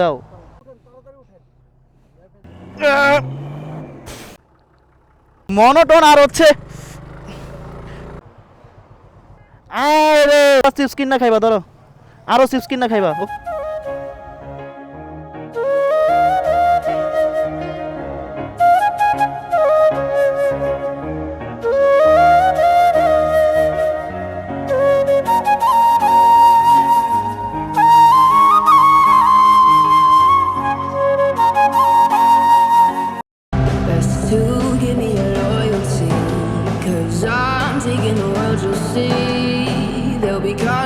দাও। মনোটন আর হচ্ছে আরে চিপস কিনা খাইবা ধরো। আরও চিপস কিনা খাইবা। music in the world you'll see. There'll be gone.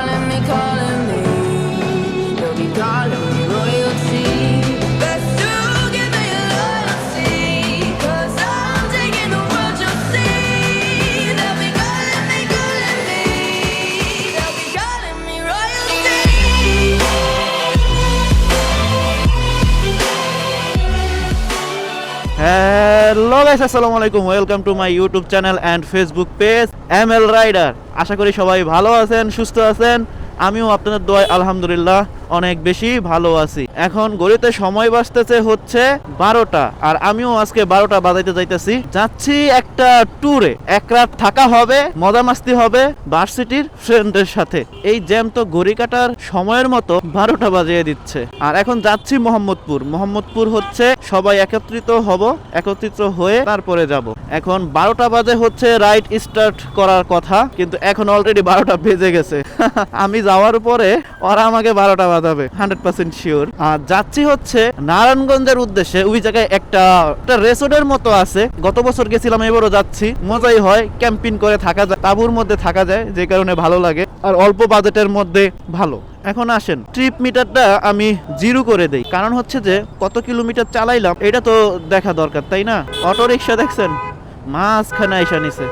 Guys আসসালামু আলাইকুম। Welcome to my YouTube channel and Facebook page M L rider আশা করি সবাই ভালো আছেন, সুস্থ আছেন। আমিও আপনাদের দোয়ায় আলহামদুলিল্লাহ। অনেক বেশি ভালো আছি। এখন গড়িতে সময় বাঁচতেছে হচ্ছে বারোটা। আর আমিও আজকে বারোটা বাজাইতে যাইতেছি। যাচ্ছি একটা ট্যুরে। এক রাত থাকা হবে, মজা মাস্তি হবে ভার্সিটির ফ্রেন্ডের সাথে। এই জ্যাম তো ঘড়ি কাটার সময়ের মতো বারোটা বাজিয়ে দিচ্ছে। আর এখন যাচ্ছি মোহাম্মদপুর। মোহাম্মদপুর হচ্ছে সবাই একত্রিত হব, একত্রিত হয়ে তারপরে যাব। এখন বারোটা বাজে হচ্ছে রাইড স্টার্ট করার কথা। কিন্তু এখন অলরেডি বারোটা বেজে গেছে। আমি যাওয়ার পরে ওরা আমাকে বারোটা বাজাবে হান্ড্রেড পার্সেন্ট শিওর আর যাচ্ছি হচ্ছে নারায়ণগঞ্জের উদ্দেশ্যে, ওই জায়গায় একটা একটা রেসোর্টের মতো আছে। গত বছর গেছিলাম, এবারও যাচ্ছি। মজাই হয়, ক্যাম্পিং করে থাকা যায়, তাঁবুর মধ্যে থাকা যায়, যে কারণে ভালো লাগে। আর অল্প বাজেটের মধ্যে ভালো। এখন আসেন ট্রিপ মিটারটা আমি জিরো করে দেই। কারণ হচ্ছে যে, কত কিলোমিটার চালাইলাম, এটা তো দেখা দরকার, তাই না? অটো রিক্সা দেখছেন? মাঝখানে আইসা নিছে।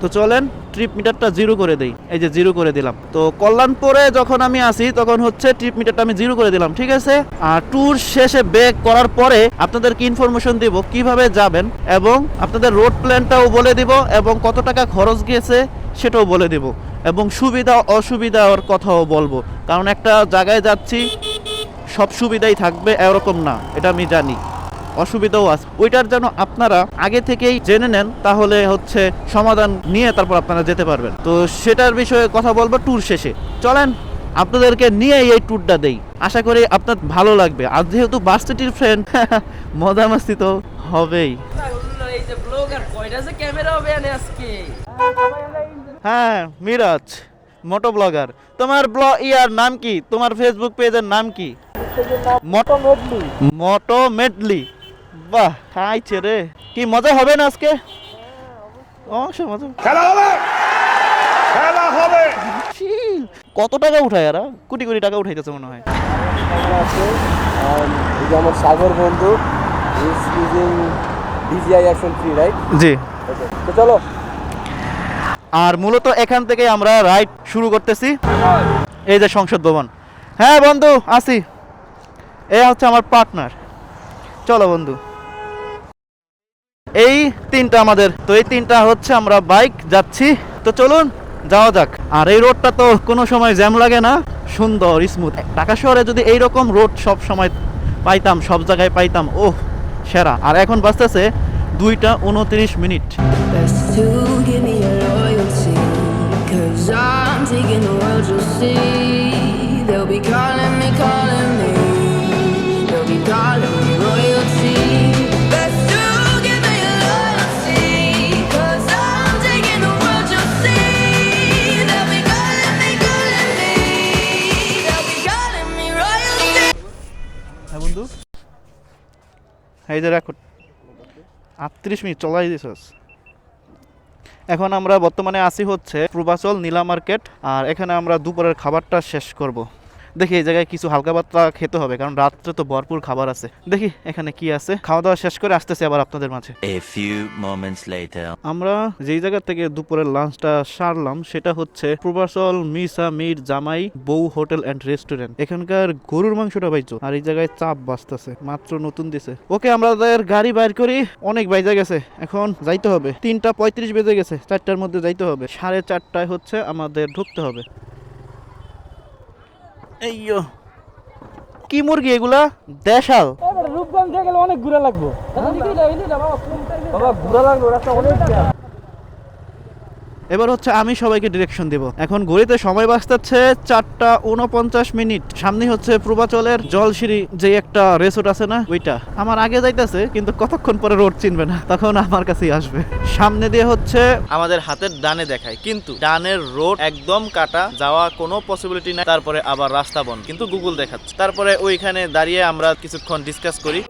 তো চলেন ট্রিপ মিটারটা জিরো করে দেই। এই যে জিরো করে দিলাম। তো কল্যাণপুরে যখন আমি আসি তখন হচ্ছে ট্রিপ মিটারটা আমি জিরো করে দিলাম, ঠিক আছে? আর ট্যুর শেষে বেক করার পরে আপনাদেরকে ইনফরমেশন দিব কীভাবে যাবেন এবং আপনাদের রোড প্ল্যানটাও বলে দিব এবং কত টাকা খরচ গিয়েছে সেটাও বলে দিব এবং সুবিধা, অসুবিধার কথাও বলব। কারণ একটা জায়গায় যাচ্ছি, সব সুবিধাই থাকবে, এরকম না, এটা আমি জানি। অসুবিধাও আছে। ওইটার যেন আপনারা আগে থেকেই জেনে নেন তাহলে হচ্ছে সমাধান নিয়ে তারপর আপনারা যেতে পারবেন। তো সেটার বিষয়ে কথা বলব ট্যুর শেষে। চলেন আপনাদেরকে নিয়ে এই ট্যুরটা দেই। আশা করি আপনার ভালো লাগবে। আর যেহেতু ভার্সিটির ফ্রেন্ড মজামাস্তি তো হবেই। হ্যাঁ মিরাজ মোটো ব্লগার তোমার ব্ল ইয়ার নাম কি? তোমার ফেসবুক পেজের নাম কি? মোটো মেডলি মোটো মেডলি বাহ খাইছে রে। কি মজা হবে না আজকে? অবশ্যই। মজা। খেলা হবে! খেলা হবে! কত টাকা উঠায় এরা? কোটি কোটি টাকা উঠাইতেছে মনে হয়। আমার সাগর বন্ধু is using DJI action free right জি। তো চলো। আর মূলত এখান থেকে আমরা রাইড শুরু করতেছি। এই যে সংসদ ভবন। হ্যাঁ বন্ধু আসি। এ হচ্ছে আমার পার্টনার চলো বন্ধু। এই তিনটা আমাদের। তো এই তিনটা হচ্ছে আমরা বাইক যাচ্ছি। তো চলুন যাওয়া যাক। আর এই রোডটা তো কোনো সময় জ্যাম লাগে না সুন্দর স্মুথ ঢাকা শহরে যদি এই রকম রোড সব সময় পাইতাম সব জায়গায় পাইতাম ওহ সেরা। আর এখন বাঁচতেছে দুইটা উনত্রিশ minute. Cause I'm taking the world, you'll see. They'll be calling me, calling এই যে রেকর্ড আটত্রিশ মিনিট, চলাই দিছস। এখন আমরা বর্তমানে আসি হচ্ছে পূর্বাচল নীলা মার্কেট, আর এখানে আমরা দুপুরের খাবারটা শেষ করব। দেখি এই জায়গায় কিছু হালকা পাতলা খেতে হবে কারণ রাত্রে তো ভরপুর খাবার আছে। দেখি এখানে কি আছে। খাওয়া দাওয়া শেষ করে আসতেছি আবার আপনাদের মাঝে। আমরা যেই জায়গা থেকে দুপুরের লাঞ্চটা সারলাম সেটা হচ্ছে পূর্বাচল মিসা মির জামাই বউ হোটেল অ্যান্ড রেস্টুরেন্ট এখানকার গরুর মাংসটা পাইছো আর এই জায়গায় চাপ বাঁচতেছে মাত্র নতুন দিছে। ওকে আমাদের গাড়ি বাইর করি। অনেক বাইজা গেছে। এখন যাইতে হবে। তিনটা পঁয়ত্রিশ বেজে গেছে চারটার মধ্যে যাইতে হবে। সাড়ে চারটায় হচ্ছে আমাদের ঢুকতে হবে। এইয়ো কি মুরগি এগুলা? দেশাল। রূপগঞ্জ গেলে অনেক ঘুরে লাগবো। বাবা ঘুরে লাগল রাস্তা অনেক। এবার হচ্ছে আমি সবাইকে ডিরেকশন দেব। এখন ঘড়িতে সময় বাঁচতেছে চারটা উনপঞ্চাশ মিনিট। সামনে হচ্ছে পূর্বাচলের জলসিঁড়ি যে একটা রেসোর্ট আছে না, ওইটা। আমার আগে যাইতেছে, কিন্তু কতক্ষণ পরে রোড চিনবে না, তখন আমার কাছেই আসবে। সামনে দিয়ে হচ্ছে আমাদের হাতের ডানে দেখায়, কিন্তু ডানের রোড একদম কাটা, যাওয়া কোনো পসিবিলিটি নাই। তারপরে আবার রাস্তা বন্ধ, কিন্তু গুগল দেখাচ্ছে। তারপরে ওইখানে দাঁড়িয়ে আমরা কিছুক্ষণ ডিসকাস করি।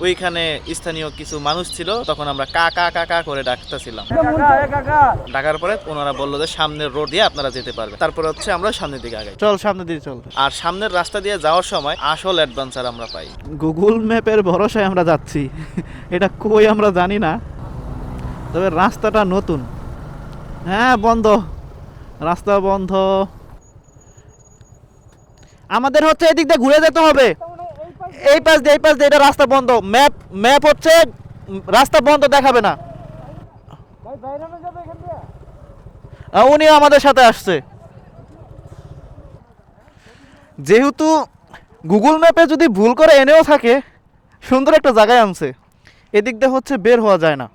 ওইখানে স্থানীয় কিছু মানুষ ছিল তখন আমরা কাকা কাকা করে ডাকতেছিলাম। ডাকার পরে ওনারা বলল যে সামনের রোড দিয়ে আপনারা যেতে পারবেন। তারপরে হচ্ছে আমরা সামনের দিকে আগাই। চল সামনের দিকে চল। আর সামনের রাস্তা দিয়ে যাওয়ার সময় আসল অ্যাডভেঞ্চার আমরা পাই। গুগল ম্যাপের ভরসায় আমরা যাচ্ছি। এটা কই আমরা জানি না। তবে রাস্তাটা নতুন। হ্যাঁ বন্ধ। রাস্তা বন্ধ। আমাদের হচ্ছে এদিক দিয়ে ঘুরে যেতে হবে। এই পাশ দিয়ে এই পাশ দিয়ে এটা রাস্তা বন্ধ। ম্যাপ ম্যাপ হচ্ছে রাস্তা বন্ধ দেখাবে না। উনিও আমাদের সাথে আসছে। যেহেতু গুগল ম্যাপে যদি ভুল করে এনেও থাকে সুন্দর একটা জায়গায় আনছে। এদিক দিয়ে হচ্ছে বের হওয়া যায় না।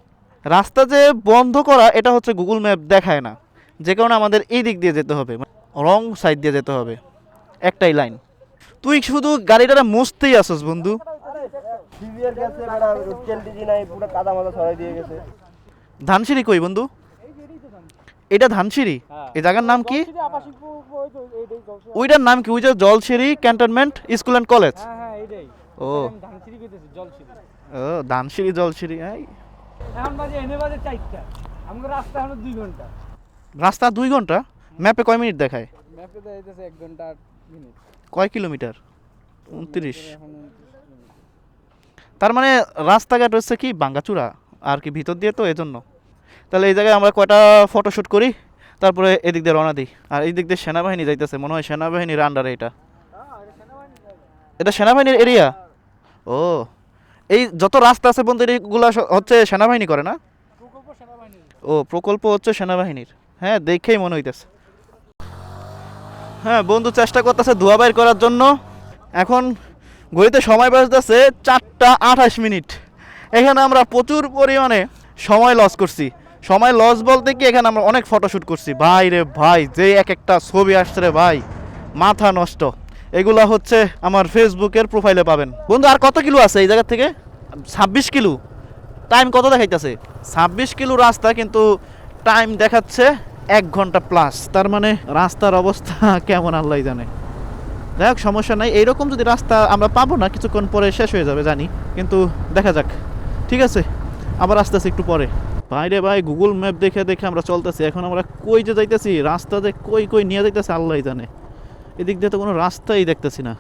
রাস্তা যে বন্ধ করা এটা হচ্ছে গুগল ম্যাপ দেখায় না। যে কারণে আমাদের এই দিক দিয়ে যেতে হবে রং সাইড দিয়ে যেতে হবে। একটাই লাইন তুই শুধু গাড়িটা মুছতেই আসস বন্ধু। সিভিয়ার গেছে বেড়া তেলটিজি নাই পুরো কাদা মাদা ছড়াই দিয়ে গেছে। ধানসিঁড়ি কই বন্ধু? এটা ধানসিঁড়ি? এই জায়গার নাম কি? ওইটার নাম কি? ওই যে Jolshiri cantonment school and college? হ্যাঁ হ্যাঁ এইটাই। ও। ধানসিঁড়ি কইতেছি জলসিঁড়ি। ও ধানসিঁড়ি জলসিঁড়ি এই। এখন বাজে এনে বাজে চারটা। আমাদের রাস্তা এখনও দুই ঘণ্টা। রাস্তা দুই ঘণ্টা? ম্যাপে কয় মিনিট দেখায়? ম্যাপে এক ঘণ্টা মিনিট। কয় কিলোমিটার? উনত্রিশ। তার মানে রাস্তাঘাট হচ্ছে কি? বাঙ্গাচূড়া। আর কি ভিতর দিয়ে তো এজন্য। তাহলে এই জায়গায় আমরা কয়টা ফটোশ্যুট করি? তারপরে এদিক দিয়ে রওনা দিই। আর এই দিক দিয়ে সেনাবাহিনী যাইতেছে মনে হয় সেনাবাহিনীর আন্ডারে এটা। এটা সেনাবাহিনীর এরিয়া ও এই যত রাস্তা আছে বন্ধু এগুলো হচ্ছে সেনাবাহিনী করে না? ও প্রকল্প হচ্ছে সেনাবাহিনীর। হ্যাঁ দেখেই মনে হইতেছে। হ্যাঁ বন্ধু চেষ্টা করতেছে ধোয়া বাইর করার জন্য। এখন ঘড়িতে সময় বাজতেছে চারটা আঠাশ মিনিট। এখানে আমরা প্রচুর পরিমাণে সময় লস করছি। সময় লস বলতে কি, এখানে আমরা অনেক ফটোশ্যুট করছি। ভাই রে ভাই, যে এক একটা ছবি আসছে রে ভাই, মাথা নষ্ট। এগুলা হচ্ছে আমার ফেসবুকের প্রোফাইলে পাবেন। বন্ধু, আর কত কিলো আছে এই জায়গা থেকে? ছাব্বিশ কিলো। টাইম কত দেখাইতেছে? ছাব্বিশ কিলো রাস্তা, কিন্তু টাইম দেখাচ্ছে এক ঘণ্টা প্লাস তার মানে রাস্তার অবস্থা কেমন আল্লাহ জানে যাই হোক সমস্যা নাই এইরকম যদি রাস্তা আমরা পাবো না কিছুক্ষণ পরে শেষ হয়ে যাবে জানি কিন্তু দেখা যাক ঠিক আছে আবার আসতেছি একটু পরে বাইরে ভাই গুগল ম্যাপ দেখে দেখে আমরা চলতেছি এখন আমরা কই যে যাইতেছি রাস্তা যে কই কই নিয়ে যাইতেছে আল্লাহ জানে এদিক দিয়ে তো কোনো রাস্তাই দেখতেছি না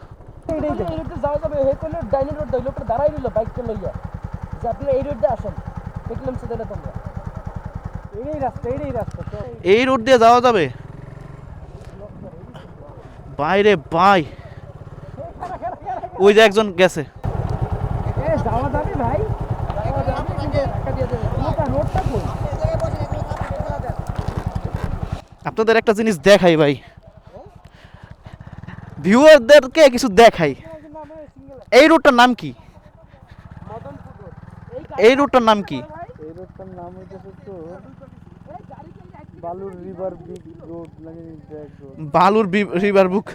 দাঁড়াই দেখলাম সেটা তোমরা এই রোড দিয়ে যাওয়া যাবে? বাইরে ভাই ওই যে একজন গেছে। আপনাদের একটা জিনিস দেখাই ভাই। ভিউয়ারদেরকে কিছু দেখাই। এই রুটটার নাম কি? এই রুটটার নাম কি? রোডটার নাম হইতেছে তো বালুর রিভার বিগ রোড লাগে বালুর রিভার বুক।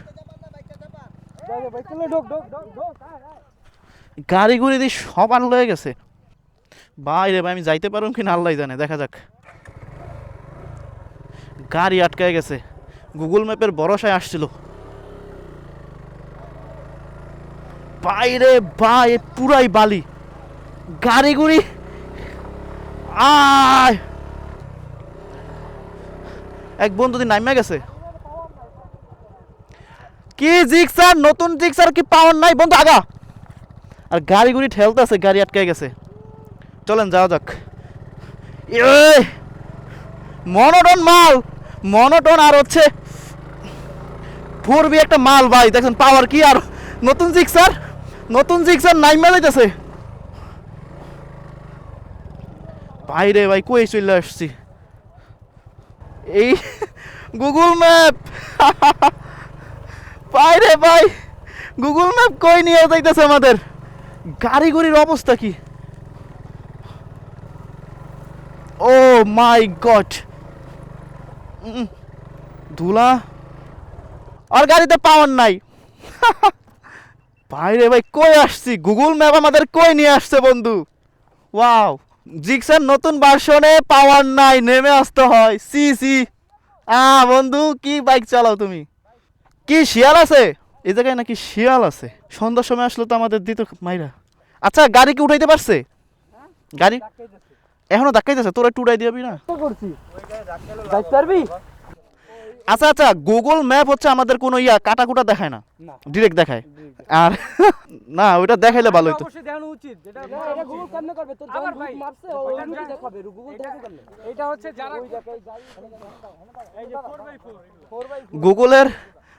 ভাই গাড়ি গুড়ি দিয়ে সব আনলো হয়ে গেছে। বাইরে ভাই আমি যাইতে পারুম কি না আল্লাহ জানে দেখা যাক। গাড়ি আটকায় গেছে। গুগল ম্যাপের ভরসায় আসছিল। বাইরে ভাই এ পুরাই বালি। গাড়ি গুড়ি আয়। এক বন্ধু নামিয়ে গেছে। কি জিক্সার? নতুন জিক্সার কি পাওয়ার নাই? বন্ধু, আগা। আর গাড়ি গুড়ি ঠেলতেছে, গাড়ি আটকে গেছে। চলেন, যাওয়া যাক। মনোটন মাল! মনোটন আর হচ্ছে পূর্বী একটা মাল, ভাই। দেখছেন পাওয়ার কি আর? নতুন জিক্সার? নতুন জিক্সার নাইমা যাইতেছে। বাইরে ভাই কই চলে আসছি এই গুগল ম্যাপ ভাই রে ভাই গুগল ম্যাপ কই নিয়ে যাইতেছে আমাদের গাড়ি গুড়ির অবস্থা কি ও মাই গড ধুলা আর গাড়িতে পাওয়ার নাই ভাই রে ভাই কই আসছি গুগল ম্যাপ আমাদের কই নিয়ে আসছে বন্ধু ওয়াও জিক্সের নতুন ভার্সনে পাওয়ার নাই, নেমে আসতে হয়। C C. আ, বন্ধু, কি বাইক চালাও তুমি? কি শিয়াল আছে? এই জায়গায় নাকি শিয়াল আছে। সন্ধ্যার সময় আসলো তো আমাদের দিত মাইরা। আচ্ছা গাড়ি কি উঠাইতে পারছে? গাড়ি? এখনও ধাক্কাইতেছে, তোরা একটু উড়াই দিবি না? করছি পারবি? আচ্ছা আচ্ছা গুগল ম্যাপ হচ্ছে আমাদের কোনো ইয়া কাটাকুটা দেখায় না। না। ডিরেক্ট দেখায়। আর না ওইটা দেখাইলে ভালো হতো অবশ্যই দেখানো উচিত। যেটা না, এটা গুগল কেমনে করবে? তোর আবার যখন ভাই, রুট মারছে ও ওইটা রুটই যা- দেখাবে গুগল দেখাবে কেমনে? এটা হচ্ছে যারা ওই জায়গায় গাড়ি এই যে 4x4 গুগলের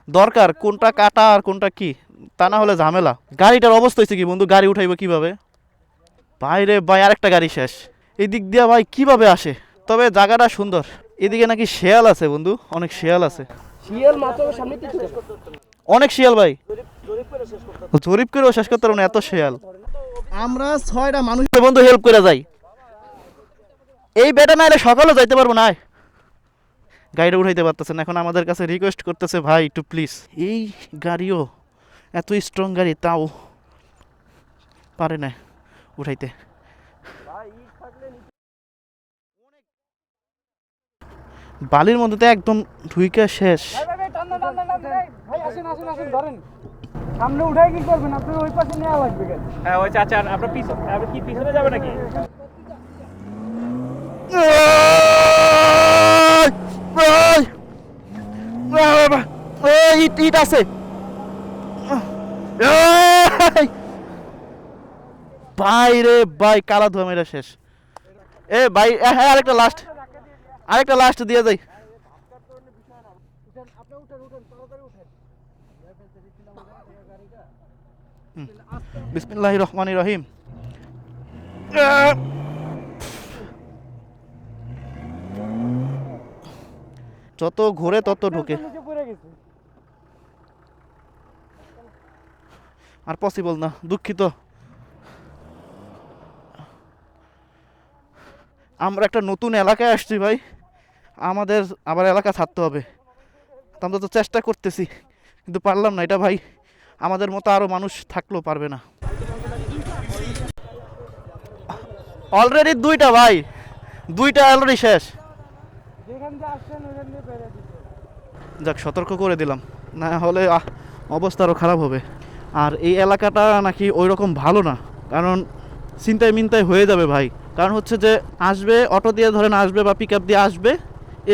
দরকার কোনটা কাটা আর কোনটা কি তা না হলে ঝামেলা। গাড়িটার অবস্থা হয়েছে কি বন্ধু? গাড়ি উঠাইবো কীভাবে? বাইরে ভাই আরেকটা গাড়ি শেষ। এই দিক দিয়ে ভাই কীভাবে আসে? তবে জায়গাটা সুন্দর। এদিকে নাকি শেয়াল আছে বন্ধু অনেক শেয়াল আছে। অনেক শিয়াল ভাই। জরিপ করে শেষ করতে জরিপ করেও শেষ করতে পারব না এত শেয়াল। আমরা ছয়টা মানুষ বন্ধু হেল্প করে যাই। এই বেটা নাইলে সকালেও যাইতে পারব না। গাড়িটা উঠাইতে পারতেছে না এখন আমাদের কাছে রিকোয়েস্ট করতেছে ভাই একটু প্লিজ এই গাড়িও এত স্ট্রং গাড়ি তাও পারে না উঠাইতে। বালির মধ্যে তো একদম ঢুইকা শেষ সামনে উঠাই কি করবেন আপনি ওই পাশে নেওয়া লাগবে হ্যাঁ ওই চাচা আপনার পিছনে আপনি কি পিছনে যাবে নাকি ইট ইট আছে ভাই রে ভাই কালা ধোয়া মেরা শেষ এ ভাই হ্যাঁ আরেকটা লাস্ট আরেকটা লাস্ট দিয়ে যাই। বিসমিল্লাহ রহমান রহিম। যত ঘুরে তত ঢুকে। আর পসিবল না, দুঃখিত। আমরা একটা নতুন এলাকায় আসছি ভাই। আমাদের আবার এলাকা ছাড়তে হবে। তা আমরা তো চেষ্টা করতেছি কিন্তু পারলাম না। এটা ভাই আমাদের মতো আরও মানুষ থাকলেও পারবে না। অলরেডি দুইটা ভাই দুইটা অলরেডি শেষ। যাক সতর্ক করে দিলাম। না হলে অবস্থা আরও খারাপ হবে। আর এই এলাকাটা নাকি ওই রকম ভালো না কারণ চিন্তায় মিন্তায় হয়ে যাবে ভাই। কারণ হচ্ছে যে আসবে অটো দিয়ে ধরেন আসবে বা পিক দিয়ে আসবে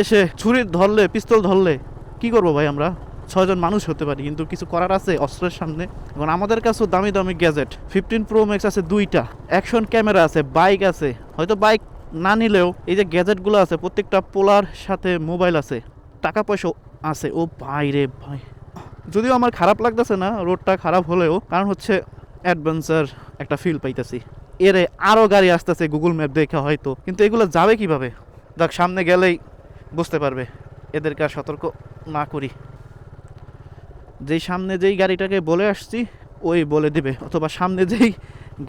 এসে ছুরি ধরলে, পিস্তল ধরলে কি করব ভাই আমরা? ছয়জন মানুষ হতে পারি, কিন্তু কিছু করার আছে অস্ত্রের সামনে। এখন আমাদের কাছেও দামি দামি গ্যাজেট ফিফটিন প্রো ম্যাক্স আছে দুইটা অ্যাকশন ক্যামেরা আছে বাইক আছে। হয়তো বাইক না নিলেও এই যে গ্যাজেটগুলো আছে, প্রত্যেকটা পোলার সাথে মোবাইল আছে, টাকা পয়সা আছে। ও ভাই রে ভাই। যদিও আমার খারাপ লাগতেছে না, রোডটা খারাপ হলেও, কারণ হচ্ছে অ্যাডভেঞ্চার একটা ফিল পাইতেছি। এরে আরও গাড়ি আসতেছে গুগল ম্যাপ দেখে হয়তো, কিন্তু এগুলো যাবে কীভাবে? দেখ সামনে গেলেই বুঝতে পারবে। এদেরকে আর সতর্ক না করি। যেই সামনে যেই গাড়িটাকে বলে আসছি, ওই বলে দিবে। অথবা সামনে যেই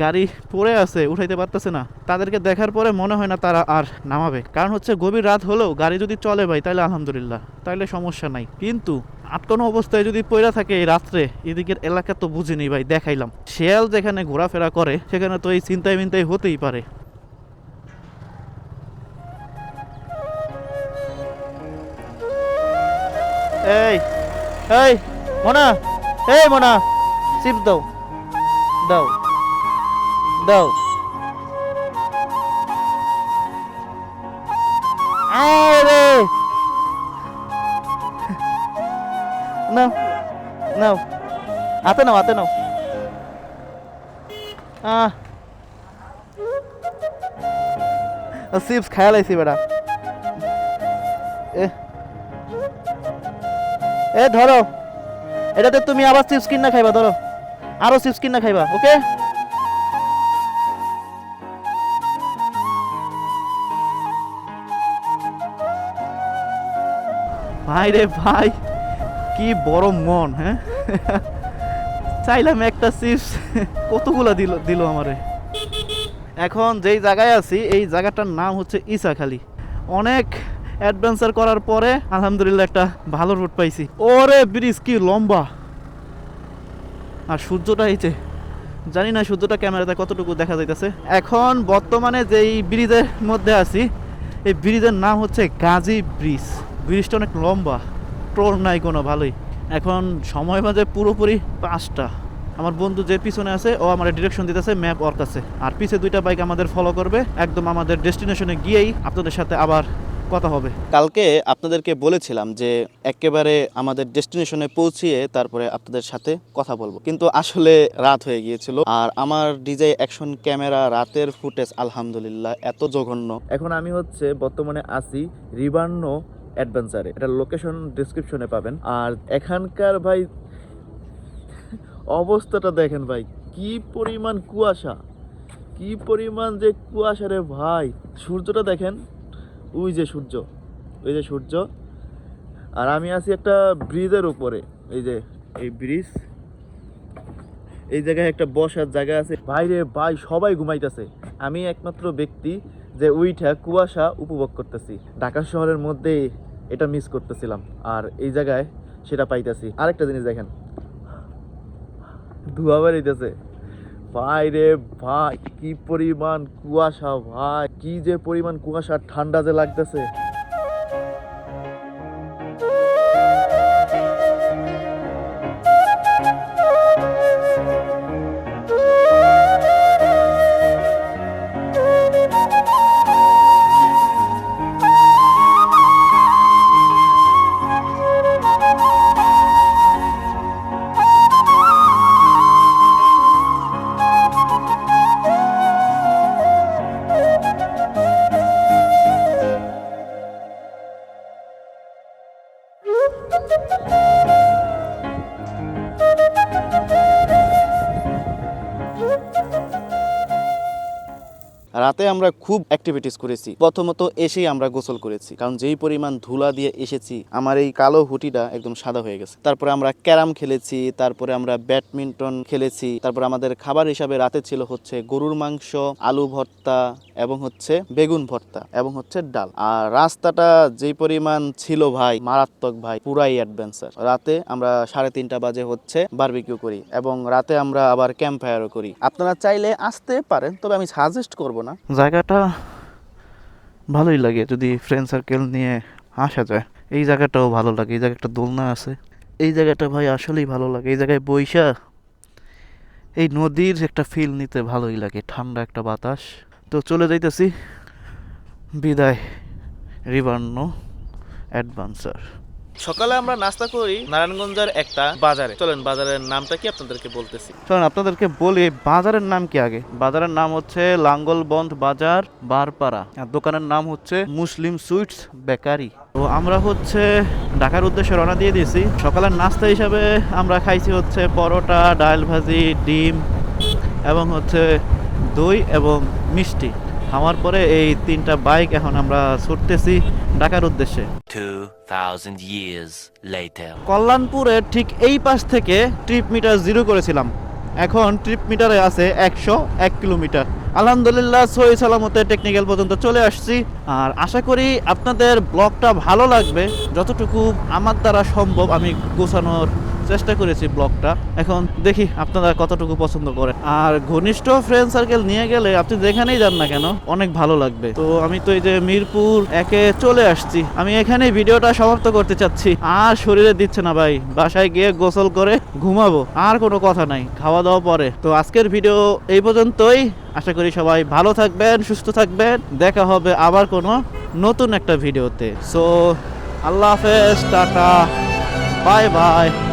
গাড়ি পড়ে আছে, উঠাইতে পারতেছে না, তাদেরকে দেখার পরে মনে হয় না তারা আর নামাবে। কারণ হচ্ছে গভীর রাত হলেও গাড়ি যদি চলে ভাই তাহলে আলহামদুলিল্লাহ তাহলে সমস্যা নাই। কিন্তু আটকানো অবস্থায় যদি পড়ে থাকে এই রাত্রে, এদিকের এলাকা তো বুঝিনি ভাই, দেখাইলাম। শেয়াল যেখানে ঘোরাফেরা করে, সেখানে তো এই চিন্তায় মিন্তায় হতেই পারে। এই এই, মোনা এই মোনা চিপস দাও দাও দাও। আরে নাও নাও, হাতে নাও হাতে নাও। চিপস খায়া লাইছি বেটা এ এ, ধরো। এটাতে তুমি আবার চিপস কিনা খাইবা, ধরো। আরও চিপস কিনা খাইবা, ওকে? ভাই রে ভাই, কি বড় মন হ্যাঁ? চাইলাম একটা চিপস, কতগুলা দিল দিল আমারে। এখন যেই জায়গায় আছি, এই জায়গাটার নাম হচ্ছে ইসাখালি। অনেক অ্যাডভেঞ্চার করার পরে আলহামদুলিল্লাহ একটা ভালো রুট পাইছি। ওরে ব্রিজ কি লম্বা। আর সূর্যটা এইছে জানি না সূর্যটা ক্যামেরাতে কতটুকু দেখা যাইতেছে। এখন বর্তমানে যেই ব্রিজের মধ্যে আছি, এই ব্রিজের নাম হচ্ছে গাজী ব্রিজ। ব্রিজটা অনেক লম্বা টোল নাই কোনো, ভালোই। এখন সময় বাজে পুরোপুরি পাঁচটা। আমার বন্ধু যে পিছনে আছে, ও আমার ডিরেকশন দিতেছে ম্যাপ ওর কাছে। আর পিছে দুইটা বাইক আমাদের ফলো করবে, একদম আমাদের ডেস্টিনেশনে গিয়েই আপনাদের সাথে আবার কথা হবে। কালকে আপনাদেরকে বলেছিলাম যে একেবারে আমাদের ডেস্টিনেশনে পৌঁছিয়ে তারপরে আপনাদের সাথে কথা বলব। কিন্তু আসলে রাত হয়ে গিয়েছিল আর আমার ডিজে অ্যাকশন ক্যামেরা রাতের ফুটেজ আলহামদুলিল্লাহ এত জঘন্য। এখন আমি হচ্ছে বর্তমানে আছি রিবান্ন অ্যাডভেঞ্চারে। এটা লোকেশন ডিসক্রিপশনে পাবেন। আর এখানকার ভাই অবস্থাটা দেখেন ভাই কি পরিমাণ কুয়াশা কি পরিমাণ যে কুয়াশা রে ভাই। সূর্যটা দেখেন ওই যে সূর্য, ওই যে সূর্য। আর আমি আছি একটা ব্রিজের উপরে, এই যে এই ব্রিজ। এই জায়গায় একটা বসার জায়গা আছে। বাইরে ভাই, সবাই ঘুমাইতেছে। আমি একমাত্র ব্যক্তি যে উইঠা কুয়াশা উপভোগ করতেছি। ঢাকা শহরের মধ্যে এটা মিস করতেছিলাম। আর এই জায়গায় সেটা পাইতেছি। আরেকটা জিনিস দেখেন। ধোয়া বেরিতেছে ভাই রে ভাই কি পরিমাণ কুয়াশা ভাই কি যে পরিমাণ কুয়াশা ঠান্ডা যে লাগতেছে। রাতে আমরা খুব অ্যাক্টিভিটিস করেছি। প্রথমত এসেই আমরা গোসল করেছি। কারণ যেই পরিমাণ ধুলা দিয়ে এসেছি, আমার এই কালো হুটিটা একদম সাদা হয়ে গেছে। তারপরে আমরা ক্যারাম খেলেছি, তারপরে আমরা ব্যাডমিন্টন খেলেছি, তারপর আমাদের খাবার হিসাবে রাতে ছিল হচ্ছে গরুর মাংস, আলু ভর্তা এবং হচ্ছে বেগুন ভর্তা এবং হচ্ছে ডাল। আর রাস্তাটা যে পরিমাণ ছিল ভাই, মারাত্মক ভাই, পুরাই অ্যাডভেঞ্চার রাতে আমরা সাড়ে তিনটা বাজে হচ্ছে বারবিকিউ করি এবং রাতে আমরা আবার ক্যাম্প ফায়ারও করি। আপনারা চাইলে আসতে পারেন, তবে আমি সাজেস্ট করব না। জায়গাটা ভালোই লাগে যদি ফ্রেন্ড সার্কেল নিয়ে আসা যায়। এই জায়গাটাও ভালো লাগে, এই জায়গাটা দোলনা আছে। এই জায়গাটা ভাই আসলেই ভালো লাগে, এই জায়গায় বৈশা এই নদীর একটা ফিল নিতে ভালোই লাগে, ঠান্ডা একটা বাতাস। তো চলে যাইতেছি। বিদায় রিভার্নো অ্যাডভান্সার। সকালে আমরা নাস্তা করি নারায়ণগঞ্জের একটা বাজারে। চলেন বাজারের নামটা কি আপনাদেরকে বলতেছি? চলেন আপনাদেরকে বলি বাজারের নাম কি আগে? বাজারের নাম হচ্ছে লাঙ্গলবন্ধ বাজার বারপাড়া। আর দোকানের নাম হচ্ছে মুসলিম সুইটস বেকারি। তো আমরা হচ্ছে ঢাকার উদ্দেশ্যে রওনা দিয়ে দিয়েছি। সকালের নাস্তা হিসাবে আমরা খাইছি হচ্ছে পরোটা ডাল ভাজি ডিম এবং হচ্ছে দই এবং মিষ্টি। খাওয়ার পরে এই তিনটা বাইক এখন আমরা ছুটতেছি ঢাকার উদ্দেশ্যে। 2,000 কল্যাণপুরের ঠিক এই পাশ থেকে ট্রিপ মিটার জিরো করেছিলাম। এখন ট্রিপ মিটারে আছে একশো এক কিলোমিটার। আলহামদুলিল্লাহ সহি সালামতে টেকনিক্যাল পর্যন্ত চলে আসছি। আর আশা করি আপনাদের ব্লগটা ভালো লাগবে। যতটুকু আমার দ্বারা সম্ভব আমি গোছানোর চেষ্টা করেছি ব্লগটা। এখন দেখি আপনারা কতটুকু পছন্দ করেন। আর ঘনিষ্ঠ ফ্রেন্ড সার্কেল নিয়ে গেলে আপনি যেখানেই যান না কেন, অনেক ভালো লাগবে। তো আমি তো এই যে মিরপুর একে চলে আসছি। আমি এখানেই ভিডিওটা সমাপ্ত করতে চাচ্ছি। আর শরীরে দিচ্ছে না ভাই। বাসায় গিয়ে গোসল করে ঘুমাবো। আর কোনো কথা নাই। খাওয়া দাওয়া পরে। তো আজকের ভিডিও এই পর্যন্তই। আশা করি সবাই ভালো থাকবেন, সুস্থ থাকবেন। দেখা হবে আবার কোনো নতুন একটা ভিডিওতে। সো আল্লাহ হাফেজ, টাটা। Bye bye.